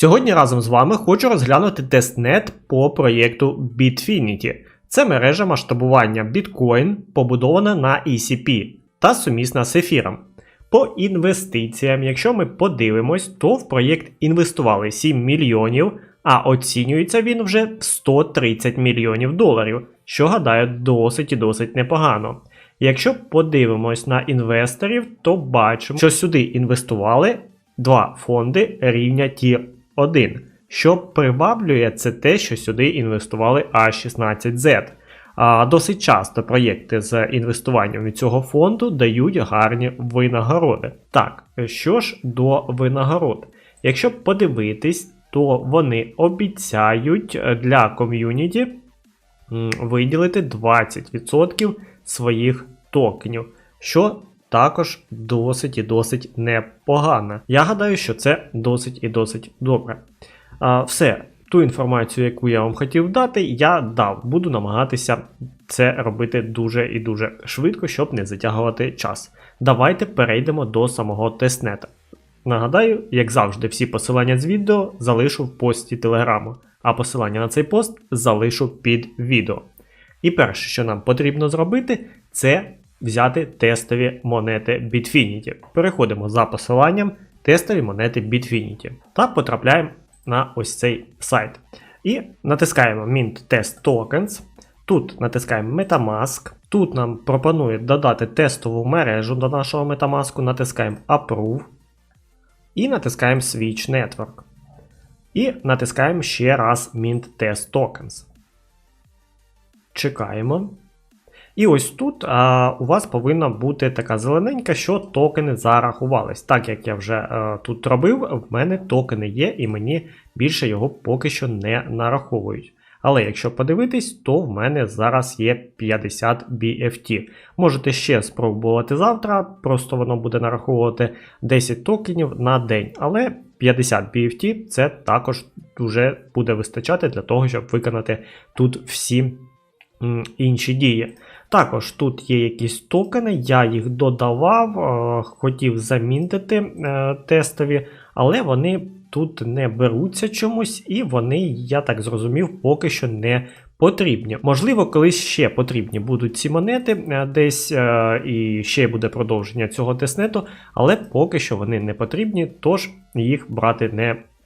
Сьогодні разом з вами хочу розглянути тестнет по проєкту Bitfinity. Це мережа масштабування біткоін, побудована на ECP та сумісна з ефіром. По інвестиціям, якщо ми подивимось, то в проєкт інвестували 7 мільйонів, а оцінюється він вже в 130 мільйонів доларів, що гадаю досить і досить непогано. Якщо подивимось на інвесторів, то бачимо, що сюди інвестували два фонди рівня Tier 1. Що приваблює, це те, що сюди інвестували A16Z. А досить часто проєкти з інвестуванням від цього фонду дають гарні винагороди. Так, що ж до винагород? Якщо подивитись, то вони обіцяють для ком'юніті виділити 20% своїх токенів, що також досить і досить непогано. Я гадаю, що це досить і досить добре. А, все, ту інформацію, яку я вам хотів дати, я дав. Буду намагатися це робити дуже і дуже швидко, щоб не затягувати час. Давайте перейдемо до самого тестнета. Нагадаю, як завжди, всі посилання з відео залишу в пості телеграму, а посилання на цей пост залишу під відео. І перше, що нам потрібно зробити, це взяти тестові монети Bitfinity. Переходимо за посиланням тестові монети Bitfinity та потрапляємо на ось цей сайт. І натискаємо Mint Test Tokens. Тут натискаємо Metamask. Тут нам пропонує додати тестову мережу до нашого Metamask, натискаємо Approve. І натискаємо Switch Network. І натискаємо ще раз Mint Test Tokens. Чекаємо. І ось тут а, у вас повинна бути така зелененька, що токени зарахувались. Так як я вже а, тут робив, в мене токени є, і мені більше його поки що не нараховують. Але якщо подивитись, то в мене зараз є 50 BFT. Можете ще спробувати завтра, просто воно буде нараховувати 10 токенів на день. Але 50 BFT це також дуже буде вистачати для того, щоб виконати тут всі інші дії. Також тут є якісь токени, я їх додавав, е, хотів замінити е, тестові, але вони тут не беруться чомусь, і вони, я так зрозумів, поки що не потрібні. Можливо, колись ще потрібні будуть ці монети е, десь, і ще буде продовження цього тестнету, але поки що вони не потрібні, тож їх брати не потрібно.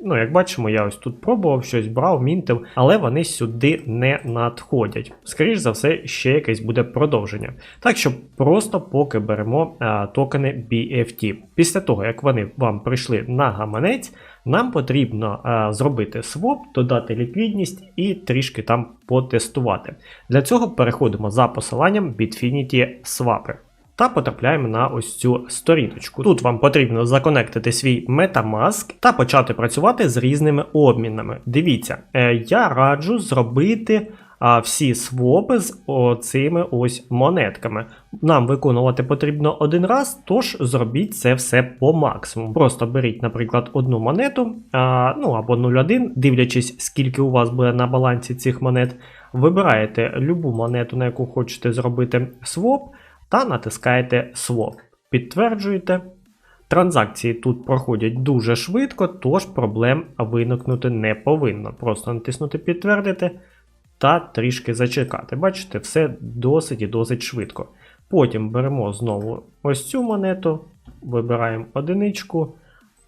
Ну, як бачимо, я ось тут пробував щось брав, мінтив, але вони сюди не надходять. Скоріше за все, ще якесь буде продовження. Так що просто поки беремо а, токени BFT. Після того, як вони вам прийшли на гаманець, нам потрібно а, зробити своп, додати ліквідність і трішки там потестувати. Для цього переходимо за посиланням Bitfinity Swapper та потрапляємо на ось цю сторіночку. Тут вам потрібно законектити свій Metamask та почати працювати з різними обмінами. Дивіться, е, я раджу зробити всі свопи з оцими ось монетками. Нам виконувати потрібно один раз, тож зробіть це все по максимуму. Просто беріть, наприклад, одну монету, ну або 0,1, дивлячись, скільки у вас буде на балансі цих монет. Вибираєте любу монету, на яку хочете зробити своп та натискаєте Swap. Підтверджуєте. Транзакції тут проходять дуже швидко, тож проблем виникнути не повинно. Просто натиснути підтвердити та трішки зачекати. Бачите, все досить і досить швидко. Потім беремо знову ось цю монету, вибираємо одиничку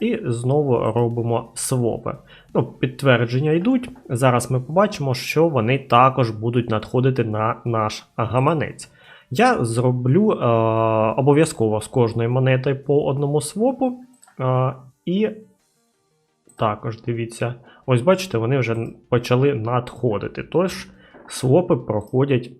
і знову робимо свопи. Ну, Підтвердження йдуть. Зараз ми побачимо, що вони також будуть надходити на наш гаманець. Я зроблю е, обов'язково з кожною монетою по одному свопу. Е, і також дивіться, ось бачите, вони вже почали надходити. Тож свопи проходять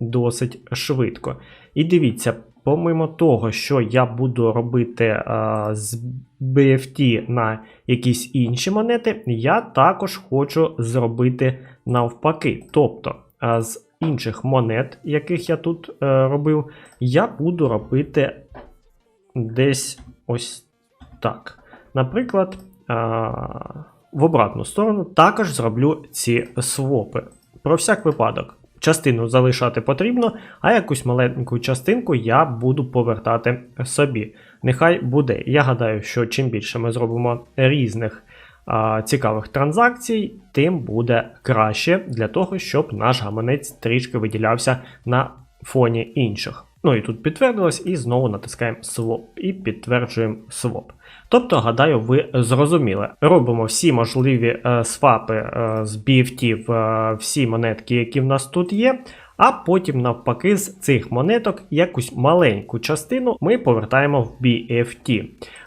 досить швидко. І дивіться, помимо того, що я буду робити е, з BFT на якісь інші монети, я також хочу зробити навпаки. Тобто е, з інших монет, яких я тут е, робив, я буду робити десь ось так. Наприклад, е, в обратну сторону також зроблю ці свопи. Про всяк випадок. Частину залишати потрібно, а якусь маленьку частинку я буду повертати собі. Нехай буде. Я гадаю, що чим більше ми зробимо різних цікавих транзакцій, тим буде краще для того, щоб наш гаманець трішки виділявся на фоні інших. Ну і тут підтвердилось, і знову натискаємо Swap і підтверджуємо Swap. Тобто, гадаю, ви зрозуміли. Робимо всі можливі е, свапи е, з BFT в е, всі монетки, які в нас тут є. А потім, навпаки, з цих монеток якусь маленьку частину ми повертаємо в BFT.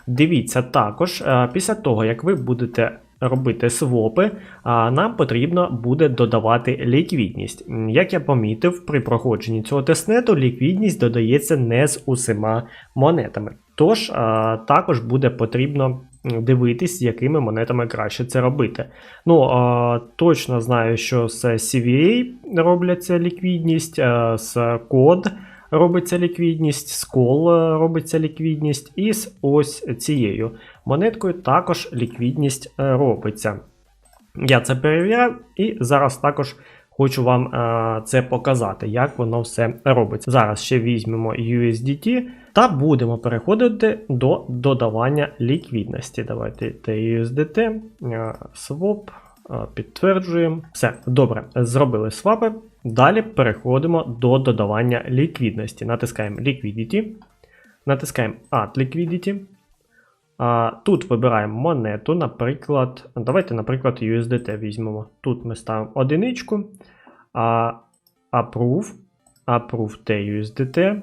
Дивіться також, е, після того, як ви будете робити свопи, а нам потрібно буде додавати ліквідність. Як я помітив, при проходженні цього тестнету ліквідність додається не з усіма монетами. Тож а, також буде потрібно дивитись, якими монетами краще це робити. Ну, а, точно знаю, що з CVA робляться ліквідність, а, з код робиться ліквідність, з кол е, робиться ліквідність, і з ось цією монеткою також ліквідність е, робиться. Я це перевіряв і зараз також хочу вам е, це показати, як воно все робиться. Зараз ще візьмемо USDT та будемо переходити до додавання ліквідності. Давайте TUSDT, е, swap, е, підтверджуємо. Все, добре, зробили свапи. Далі переходимо до додавання ліквідності. Натискаємо Liquidity, натискаємо Add Liquidity. Тут вибираємо монету, наприклад, давайте, наприклад, USDT візьмемо. Тут ми ставимо одиничку, Approve, Approve TUSDT,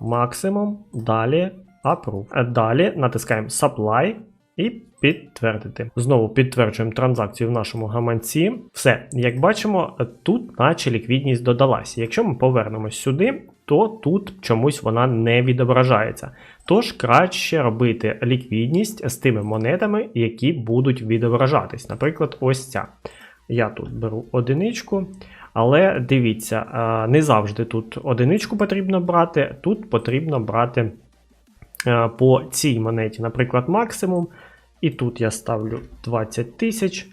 максимум, далі Approve. Далі натискаємо Supply і підтвердити. Знову підтверджуємо транзакцію в нашому гаманці. Все, як бачимо, тут наче ліквідність додалась. Якщо ми повернемось сюди, то тут чомусь вона не відображається. Тож краще робити ліквідність з тими монетами, які будуть відображатись. Наприклад, ось ця. Я тут беру одиничку. Але дивіться, не завжди тут одиничку потрібно брати, тут потрібно брати по цій монеті, наприклад, максимум. І тут я ставлю 20 тисяч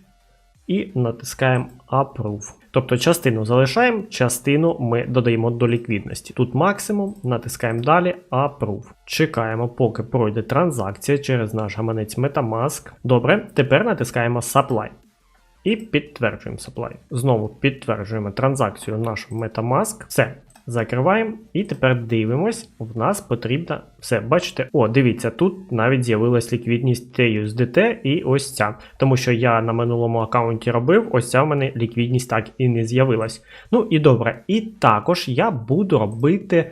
і натискаємо Approve. Тобто частину залишаємо, частину ми додаємо до ліквідності. Тут максимум, натискаємо далі Approve. Чекаємо, поки пройде транзакція через наш гаманець Metamask. Добре, тепер натискаємо Supply. І підтверджуємо supply. Знову підтверджуємо транзакцію в нашому Metamask. Все, закриваємо. І тепер дивимось, в нас потрібно все. Бачите, о, дивіться, тут навіть з'явилась ліквідність TUSDT і ось ця. Тому що я на минулому аккаунті робив, ось ця в мене ліквідність так і не з'явилась. Ну і добре. І також я буду робити.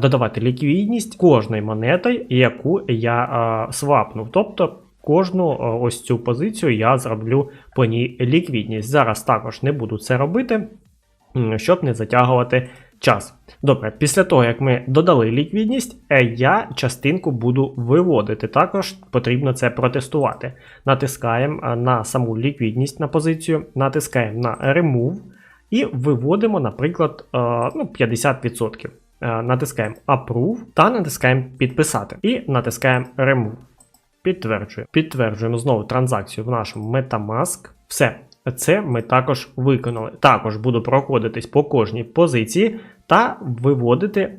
Додавати ліквідність кожної монети, яку я а, свапнув. Тобто кожну ось цю позицію я зроблю по ній ліквідність. Зараз також не буду це робити, щоб не затягувати час. Добре, після того, як ми додали ліквідність, е, я частинку буду виводити. Також потрібно це протестувати. Натискаємо на саму ліквідність на позицію, натискаємо на Remove і виводимо, наприклад, е, ну, 50%. Е, Натискаємо Approve та натискаємо Підписати. І натискаємо Remove. Підтверджуємо. Підтверджуємо знову транзакцію в нашому Metamask. Все. Це ми також виконали. Також буду проходитись по кожній позиції та виводити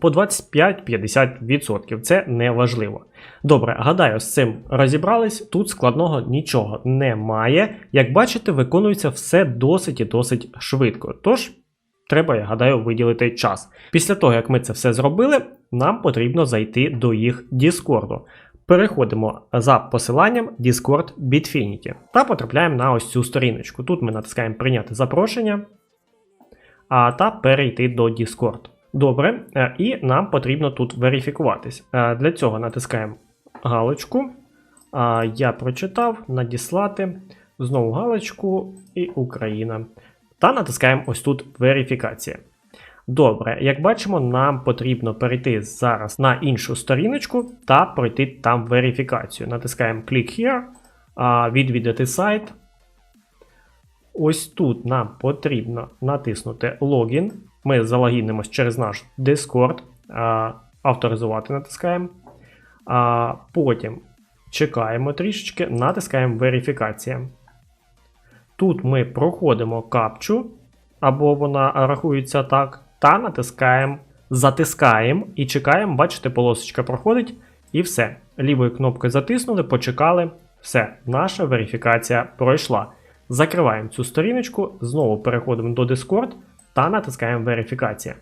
по 25-50%. Це не важливо. Добре, гадаю, з цим розібрались. Тут складного нічого немає. Як бачите, виконується все досить і досить швидко. Тож, треба, я гадаю, виділити час. Після того, як ми це все зробили, нам потрібно зайти до їх Discord. Переходимо за посиланням Discord Bitfinity та потрапляємо на ось цю сторіночку. Тут ми натискаємо прийняти запрошення а, та перейти до Discord. Добре, е, і нам потрібно тут верифікуватись. Е, Для цього натискаємо галочку. Я прочитав, надіслати, знову галочку і Україна. та натискаємо ось тут верифікація. Добре, як бачимо, нам потрібно перейти зараз на іншу сторіночку та пройти там верифікацію. Натискаємо Click Here, відвідати сайт. Ось тут нам потрібно натиснути логін. Ми залогінимось через наш Discord, авторизувати натискаємо. Потім чекаємо трішечки, натискаємо верифікація. Тут ми проходимо капчу, або вона рахується так, та натискаємо, затискаємо і чекаємо, бачите, полосочка проходить, і все. Лівою кнопкою затиснули, почекали. Все, наша верифікація пройшла. Закриваємо цю сторіночку, знову переходимо до Discord та натискаємо верифікація.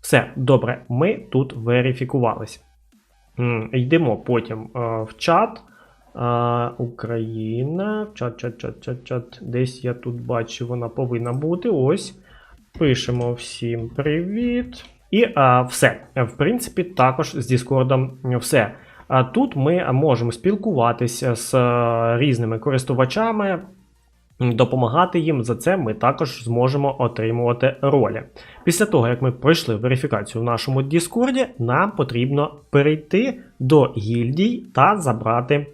Все, добре, ми тут верифікувались. Йдемо потім е, в чат. А, Україна. Чат, чат, чат, чат, чат. Десь я тут бачу, вона повинна бути. Ось. Пишемо всім привіт. І а, все. В принципі, також з Діскордом все. А тут ми можемо спілкуватися з е, різними користувачами, допомагати їм. За це ми також зможемо отримувати ролі. Після того, як ми пройшли верифікацію в нашому Діскорді, нам потрібно перейти до гільдій та забрати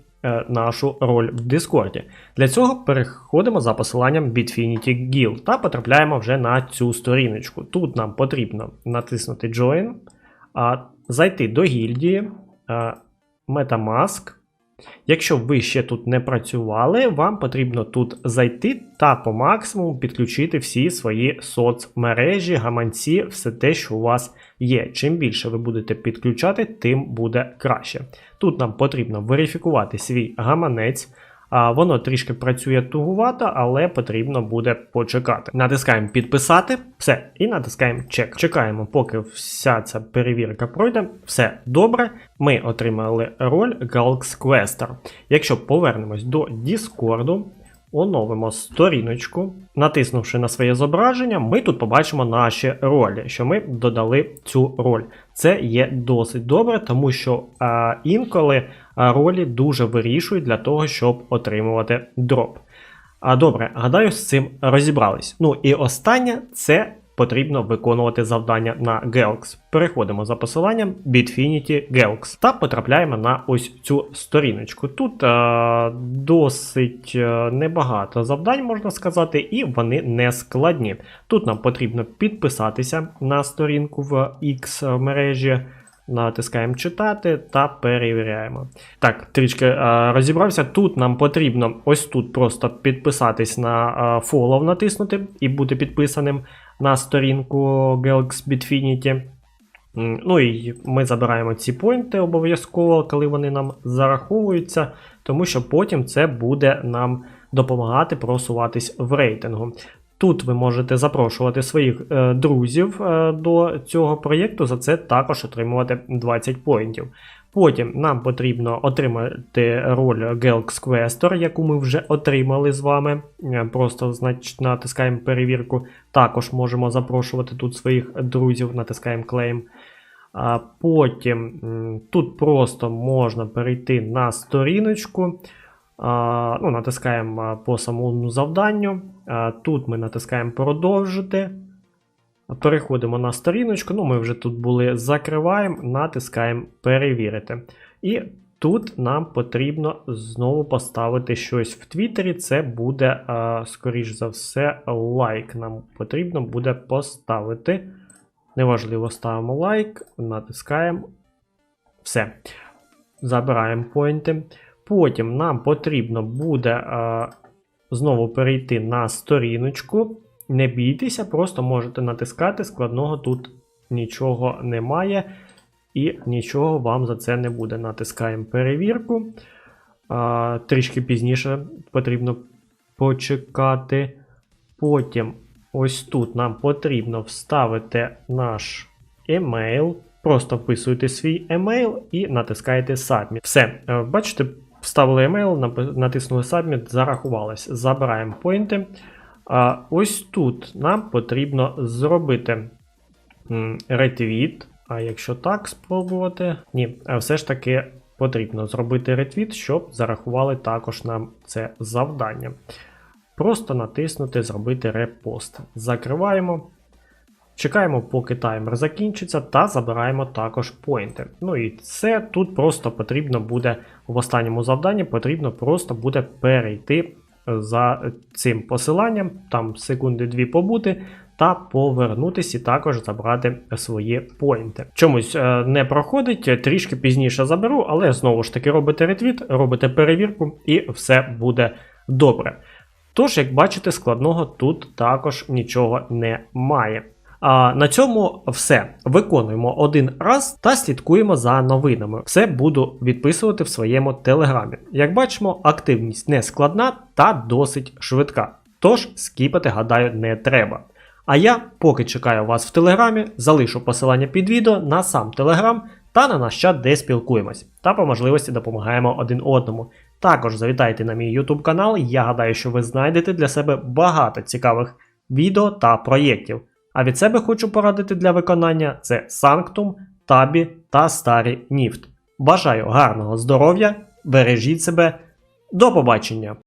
нашу роль в Дискорді. Для цього переходимо за посиланням Bitfinity Guild та потрапляємо вже на цю сторіночку. Тут нам потрібно натиснути Join, а, зайти до гільдії, Metamask. Якщо ви ще тут не працювали, вам потрібно тут зайти та по максимуму підключити всі свої соцмережі, гаманці, все те, що у вас є. Чим більше ви будете підключати, тим буде краще. Тут нам потрібно верифікувати свій гаманець. А, Воно трішки працює тугувато, але потрібно буде почекати. Натискаємо підписати, все, і натискаємо чек. Чекаємо, поки вся ця перевірка пройде. Все добре. Ми отримали роль Galx Quester. Якщо повернемось до Discord, оновимо сторіночку, натиснувши на своє зображення, ми тут побачимо наші ролі, що ми додали цю роль. Це є досить добре, тому що а, інколи а, ролі дуже вирішують для того, щоб отримувати дроп. А добре, гадаю, з цим розібрались. Ну і останнє це потрібно виконувати завдання на Gelx. Переходимо за посиланням Bitfinity Gelx та потрапляємо на ось цю сторіночку. Тут е, досить е, небагато завдань, можна сказати, і вони не складні. Тут нам потрібно підписатися на сторінку в X мережі. Натискаємо читати та перевіряємо. Так, трішки е, розібрався. Тут нам потрібно ось тут просто підписатись на е, follow натиснути і бути підписаним на сторінку Galaxy Bitfinity. Ну і ми забираємо ці поінти обов'язково, коли вони нам зараховуються, тому що потім це буде нам допомагати просуватись в рейтингу. Тут ви можете запрошувати своїх е, друзів е, до цього проєкту, за це також отримувати 20 поінтів. Потім нам потрібно отримати роль Gelx Questor, яку ми вже отримали з вами. Е, Просто значить, натискаємо перевірку. Також можемо запрошувати тут своїх друзів, натискаємо Claim. Потім тут просто можна перейти на сторіночку. Ну, Натискаємо по самому завданню. Тут ми натискаємо продовжити. Переходимо на сторіночку. Ну, ми вже тут були, закриваємо, натискаємо перевірити. І тут нам потрібно знову поставити щось в Твіттері. Це буде, скоріш за все, лайк. Нам потрібно буде поставити. Неважливо, ставимо лайк, натискаємо. Все. Забираємо поінти. Потім нам потрібно буде е, знову перейти на сторіночку. Не бійтеся, просто можете натискати, складного тут нічого немає. І нічого вам за це не буде. Натискаємо перевірку. Е, трішки пізніше потрібно почекати. Потім ось тут нам потрібно вставити наш емейл. Просто вписуєте свій емейл і натискаєте Submit. Все, е, бачите, вставили емейл, натиснули Submit, зарахувалось. Забираємо поінти. А ось тут нам потрібно зробити ретвіт. А якщо так спробувати, ні, все ж таки потрібно зробити ретвіт, щоб зарахували також нам це завдання. просто натиснути Зробити репост. Закриваємо. Чекаємо, поки таймер закінчиться, та забираємо також поінти. Ну і це тут просто потрібно буде в останньому завданні, потрібно просто буде перейти за цим посиланням, там секунди дві побути, та повернутися і також забрати свої поінти. Чомусь е, не проходить, трішки пізніше заберу, але знову ж таки робите ретвіт, робите перевірку і все буде добре. Тож, як бачите, складного тут також нічого немає. А на цьому все. Виконуємо один раз та слідкуємо за новинами. Все буду відписувати в своєму телеграмі. Як бачимо, активність не складна та досить швидка. Тож скіпати, гадаю, не треба. А я, поки чекаю вас в телеграмі, залишу посилання під відео на сам телеграм та на наш чат, де спілкуємось, та по можливості допомагаємо один одному. Також завітайте на мій YouTube канал, я гадаю, що ви знайдете для себе багато цікавих відео та проєктів. А від себе хочу порадити для виконання це Sanctum, Табі та Старі Ніфт. Бажаю гарного здоров'я, бережіть себе, до побачення!